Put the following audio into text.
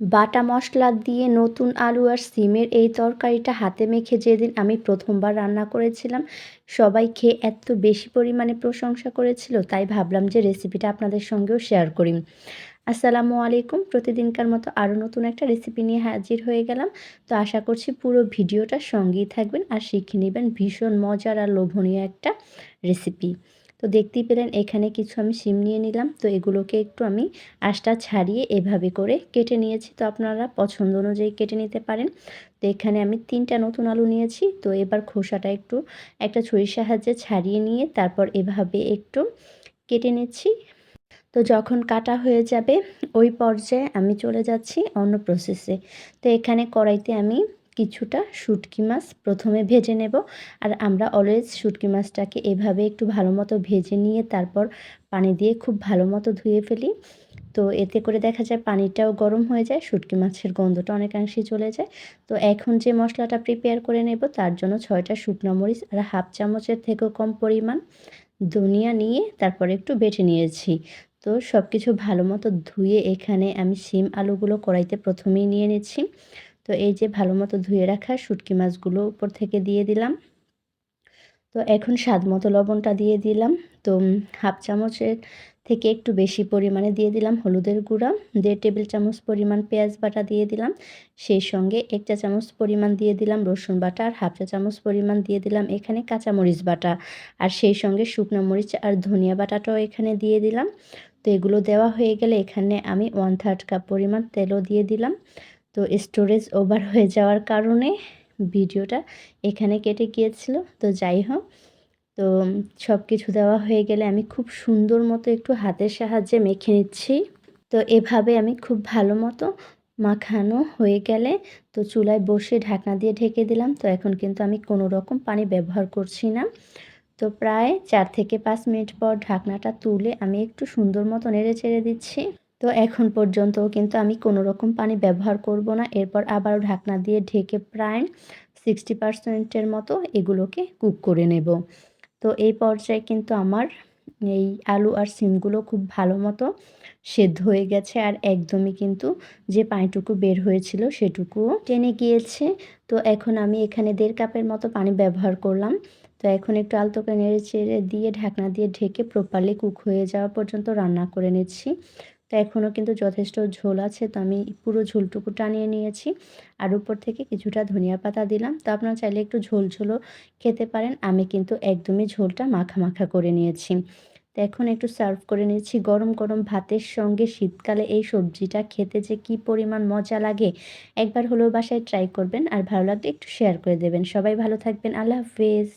বাটা মশলা দিয়ে নতুন আলু আর সিমের এই তরকারিটা হাতে মেখে যেদিন আমি প্রথমবার রান্না করেছিলাম, সবাই খেয়ে এত বেশি পরিমাণে প্রশংসা করেছিল, তাই ভাবলাম যে রেসিপিটা আপনাদের সঙ্গেও শেয়ার করি। আসসালামু আলাইকুম, প্রতিদিনকার মতো আরও নতুন একটা রেসিপি নিয়ে হাজির হয়ে গেলাম। তো আশা করছি পুরো ভিডিওটা সঙ্গেই থাকবেন আর শিখে নেবেন ভীষণ মজার আর লোভনীয় একটা রেসিপি। তো দেখতেই পেলেন এখানে কিছু আমি সিম নিয়ে নিলাম। তো এগুলোকে একটু আমি আশটা ছাড়িয়ে এভাবে করে কেটে নিয়েছি। তো আপনারা পছন্দ অনুযায়ী কেটে নিতে পারেন। তো এখানে আমি তিনটা নতুন আলু নিয়েছি। তো এবার খোসাটা একটু একটা ছুরির সাহায্যে ছাড়িয়ে নিয়ে তারপর এভাবে একটু কেটে নিচ্ছি। তো যখন কাটা হয়ে যাবে, ওই পর্যায়ে আমি চলে যাচ্ছি অন্য প্রসেসে তো এখানে কড়াইতে আমি কিছুটা শুটকি মাছ প্রথমে ভেজে নেব। আর আমরা অলওয়েজ শুটকি মাছটাকে এভাবে একটু ভালো মতো ভেজে নিয়ে তারপর পানি দিয়ে খুব ভালো মতো ধুয়ে ফেলি। তো এতে করে দেখা যায় পানিটাও গরম হয়ে যায়, শুটকি মাছের গন্ধটা অনেকাংশেই চলে যায়। তো এখন যে মশলাটা প্রিপেয়ার করে নেব তার জন্য ছয়টা শুকনো মরিচ আর হাফ চামচের থেকেও কম পরিমাণ ধনিয়া নিয়ে তারপরে একটু বেটে নিয়েছি। তো সব কিছু ভালো মতো ধুয়ে এখানে আমি সিম আলুগুলো কড়াইতে প্রথমেই নিয়ে নিচ্ছি। তো এই যে ভালো মতো ধুয়ে রাখা শুটকি মাছগুলো উপর থেকে দিয়ে দিলাম। তো এখন স্বাদ মতো লবণটা দিয়ে দিলাম। তো হাফ চামচের থেকে একটু বেশি পরিমাণে দিয়ে দিলাম হলুদের গুঁড়া। দেড় টেবিল চামচ পরিমাণ পেঁয়াজ বাটা দিয়ে দিলাম। সেই সঙ্গে এক চা চামচ পরিমাণ দিয়ে দিলাম রসুন বাটা আর হাফ চা চামচ পরিমাণ দিয়ে দিলাম এখানে কাঁচামরিচ বাটা। আর সেই সঙ্গে শুকনো মরিচ আর ধনিয়া বাটাটাও এখানে দিয়ে দিলাম। তো এগুলো দেওয়া হয়ে গেলে এখানে আমি ওয়ান থার্ড কাপ পরিমাণ তেলও দিয়ে দিলাম। তো স্টোরেজ ওভার হয়ে যাওয়ার কারণে ভিডিওটা এখানে কেটে গিয়েছিল। তো যাই হোক, তো সব কিছু দেওয়া হয়ে গেলে আমি খুব সুন্দর মতো একটু হাতের সাহায্যে মেখে নিচ্ছি। তো এভাবে আমি খুব ভালো মতো মাখানো হয়ে গেলে তো চুলায় বসে ঢাকনা দিয়ে ঢেকে দিলাম। তো এখন কিন্তু আমি কোনো রকম পানি ব্যবহার করছি না। তো প্রায় চার থেকে পাঁচ মিনিট পর ঢাকনাটা তুলে আমি একটু সুন্দর মতো নেড়ে চেড়ে দিচ্ছি। তো এখন পর্যন্ত কিন্তু আমি কোনো রকম পানি ব্যবহার করব না। এরপর আবারও ঢাকনা দিয়ে ঢেকে প্রায় সিক্সটি পারসেন্টের মতো এগুলোকে কুক করে নেব। তো এই পর্যায়ে কিন্তু আমার এই আলু আর সিমগুলো খুব ভালো মতো সেদ্ধ হয়ে গেছে আর একদমই কিন্তু যে পানিটুকু বের হয়েছিল সেটুকুও টেনে গিয়েছে। তো এখন আমি এখানে দেড় কাপের মতো পানি ব্যবহার করলাম। তো এখন একটু আলতোকে নেড়ে চেড়ে দিয়ে ঢাকনা দিয়ে ঢেকে প্রপারলি কুক হয়ে যাওয়া পর্যন্ত রান্না করে নিচ্ছি। তো এখনও কিন্তু যথেষ্ট ঝোল আছে। তো আমি পুরো ঝোলটুকু টানিয়ে নিয়েছি। আর উপর থেকে কিছুটা ধনিয়া পাতা দিলাম। তো আপনারা চাইলে একটু ঝোল ঝোলও খেতে পারেন। আমি কিন্তু একদমই ঝোলটা মাখা মাখা করে নিয়েছি। তো এখন একটু সার্ভ করে নিয়েছি গরম গরম ভাতের সঙ্গে। শীতকালে এই সবজিটা খেতে যে কি পরিমাণ মজা লাগে একবার হলেও বাসায় ট্রাই করবেন। আর ভালো লাগলে একটু শেয়ার করে দেবেন। সবাই ভালো থাকবেন। আল্লাহ হাফেজ।